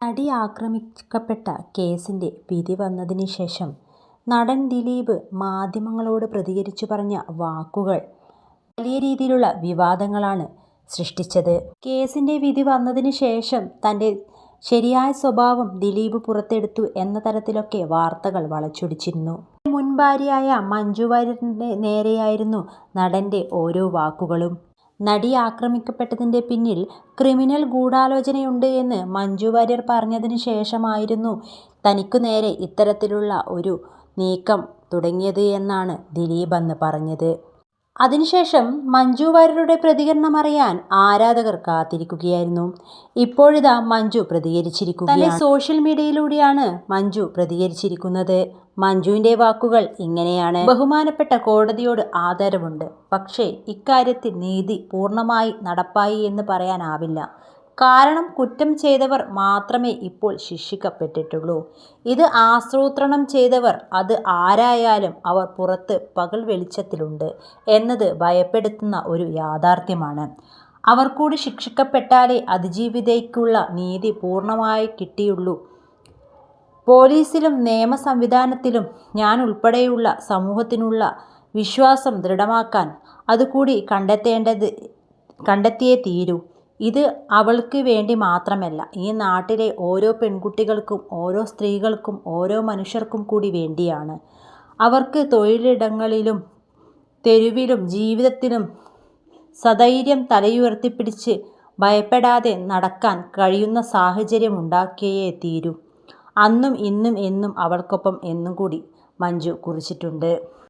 നടി ആക്രമിക്കപ്പെട്ട കേസിന്റെ വിധി വന്നതിന് ശേഷം നടൻ ദിലീപ് മാധ്യമങ്ങളോട് പ്രതികരിച്ചു പറഞ്ഞ വാക്കുകൾ വലിയ രീതിയിലുള്ള വിവാദങ്ങളാണ് സൃഷ്ടിച്ചത്. കേസിന്റെ വിധി വന്നതിന് ശേഷം തന്റെ ശരിയായ സ്വഭാവം ദിലീപ് പുറത്തെടുത്തു എന്ന തരത്തിലൊക്കെ വാർത്തകൾ വളച്ചൊടിച്ചിരുന്നു. മുൻ ഭാര്യയായ മഞ്ജു വാര്യറിന് നേരെയായിരുന്നു നടന്റെ ഓരോ വാക്കുകളും. നടി ആക്രമിക്കപ്പെട്ടതിന്റെ പിന്നിൽ ക്രിമിനൽ ഗൂഢാലോചനയുണ്ട് എന്ന് മഞ്ജു വാര്യർ പറഞ്ഞതിന് ശേഷമായിരുന്നു തനിക്കു നേരെ ഇത്തരത്തിലുള്ള ഒരു നീക്കം തുടങ്ങിയത് എന്നാണ് ദിലീപ് അന്ന് പറഞ്ഞത്. അതിനു ശേഷം മഞ്ജു വാര്യരുടെ പ്രതികരണം അറിയാൻ ആരാധകർ കാത്തിരിക്കുകയായിരുന്നു. ഇപ്പോഴിതാ മഞ്ജു പ്രതികരിച്ചിരിക്കുന്നു തന്റെ സോഷ്യൽ മീഡിയയിലൂടെയാണ് മഞ്ജു പ്രതികരിച്ചിരിക്കുന്നത്. മഞ്ജുവിന്റെ വാക്കുകൾ ഇങ്ങനെയാണ്. ബഹുമാനപ്പെട്ട കോടതിയോട് ആദരവുണ്ട്. പക്ഷേ ഇക്കാര്യത്തിൽ നീതി പൂർണമായി നടപ്പായി എന്ന് പറയാനാവില്ല. കാരണം കുറ്റം ചെയ്തവർ മാത്രമേ ഇപ്പോൾ ശിക്ഷിക്കപ്പെട്ടിട്ടുള്ളൂ. ഇത് ആസൂത്രണം ചെയ്തവർ അത് ആരായാലും അവർ പുറത്ത് പകൽ വെളിച്ചത്തിലുണ്ട് എന്നത് ഭയപ്പെടുത്തുന്ന ഒരു യാഥാർത്ഥ്യമാണ് അവർ കൂടി ശിക്ഷിക്കപ്പെട്ടാലേ അതിജീവിതയ്ക്കുള്ള നീതി പൂർണമായി കിട്ടിയുള്ളൂ പോലീസിലും നിയമ സംവിധാനത്തിലും ഞാൻ ഉൾപ്പെടെയുള്ള സമൂഹത്തിനുള്ള വിശ്വാസം ദൃഢമാക്കാൻ അതുകൂടി കണ്ടെത്തേണ്ടത് കണ്ടെത്തിയേ തീരൂ. ഇത് അവൾക്ക് വേണ്ടി മാത്രമല്ല ഈ നാട്ടിലെ ഓരോ പെൺകുട്ടികൾക്കും ഓരോ സ്ത്രീകൾക്കും ഓരോ മനുഷ്യർക്കും കൂടി വേണ്ടിയാണ്. അവർക്ക് തൊഴിലിടങ്ങളിലും തെരുവിലും ജീവിതത്തിലും സധൈര്യം തലയുയർത്തിപ്പിടിച്ച് ഭയപ്പെടാതെ നടക്കാൻ കഴിയുന്ന സാഹചര്യം ഉണ്ടാക്കിയേ തീരൂ. അന്നും ഇന്നും എന്നും അവൾക്കൊപ്പം എന്നും കൂടി മഞ്ജു കുറിച്ചിട്ടുണ്ട്.